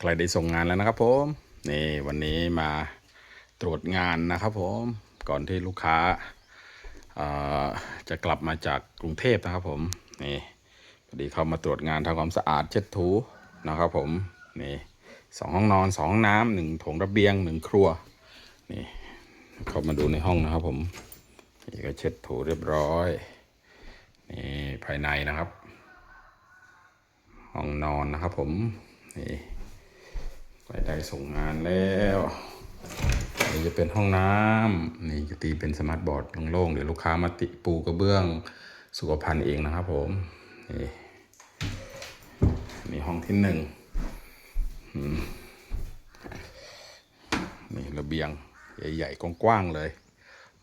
ใครได้ส่งงานแล้วนะครับผมนี่วันนี้มาตรวจงานนะครับผมก่อนที่ลูกค้าจะกลับมาจากกรุงเทพนะครับผมนี่พอดีเข้ามาตรวจงานทำความสะอาดเช็ดถูนะครับผมนี่สองห้องนอนสองห้องน้ำหนึ่งโถงระเบียงหนึ่งครัวนี่เข้ามาดูในห้องนะครับผมนี่ก็เช็ดถูเรียบร้อยนี่ภายในนะครับ ห้องนอนนะครับผมนี่ ไปได้ส่งงานแล้วนนี้จะเป็นห้องน้ำนี่จะตีเป็นสมาร์ทบอร์ดโล่งๆเดี๋ยวลูกค้ามาติปูกระเบื้องสุขภัณฑ์เองนะครับผมนี่นี่ห้องที่หนึ่งนี่ระเบียงใหญ่ๆกว้างๆเลย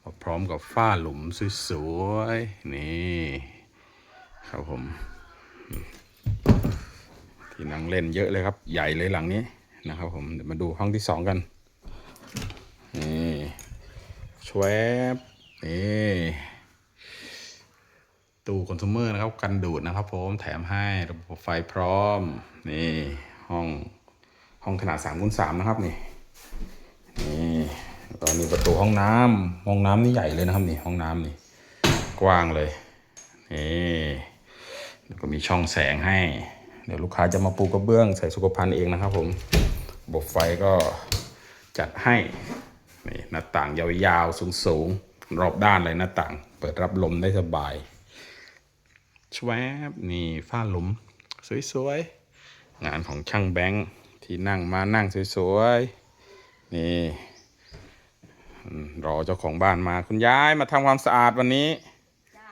มาพร้อมกับฝ้าหลุมสวยๆนี่ครับผมที่นั่งเล่นเยอะเลยครับ ใหญ่เลยหลังนี้ นะครับผมเดี๋ยวมาดูห้องที่สองกันนี่ชวบนี่ตู้คอน sumer นะครับกันดูดนะครับผมแถมให้ระบบไฟพร้อม นี่ห้องห้องขนาด3คูณ3นะครับนี่นี่แล้วก็มีประตูห้องน้ำห้องน้ำนี่ใหญ่เลยนะครับนี่ห้องน้ำนี่กว้างเลยนี่แล้วก็มีช่องแสงให้ เดี๋ยวลูกค้าจะมาปูกระเบื้องใส่สุขภัณฑ์เองนะครับผม บบไฟก็จัดให้นี่หน้าต่างยาวๆ สูงๆ รอบด้านเลยหน้าต่าง เปิดรับลมได้สบายชวบนี่ฝ้าหลุม สวยๆ งานของช่างแบงค์ที่นั่งมานั่งสวยๆ นี่อืมรอเจ้าของบ้านมาคุณยายมาทำความสะอาดวันนี้จ้า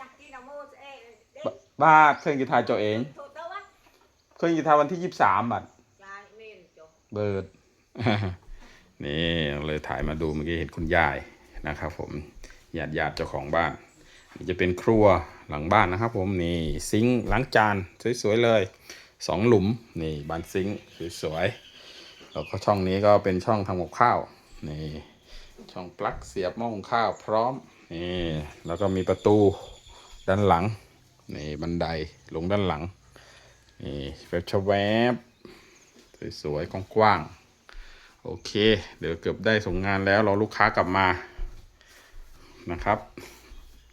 จักกี้นะโมเอ้เด็กบ้านเครื่องกีตาร์เจ้าเองโทษเต้าวะเครื่องกีตาร์วันที่ยี่สิบสามบัตร ลายเมนจบ เบิร์ดนี่เลยถ่ายมาดูเมื่อกี้เห็นคุณยายนะครับผมญาติญาติเจ้าของบ้านนี่จะเป็นครัวหลังบ้านนะครับ ผมนี่ซิงค์ล้างจานสวยๆเลยสองหลุมนี่บานซิงค์สวยๆแล้วก็ช่องนี้ก็เป็นช่องทำกับข้าวนี่ช่องปลั๊กเสียบหม้อหุงข้าวพร้อมนี่แล้วก็มีประตูด้านหลังนี่บันไดลงด้านหลังนี่เว็บชแวบ สวยๆกว้างๆโอเค เดี๋ยวเกือบได้ส่งงานแล้วรอลูกค้ากลับมานะครับ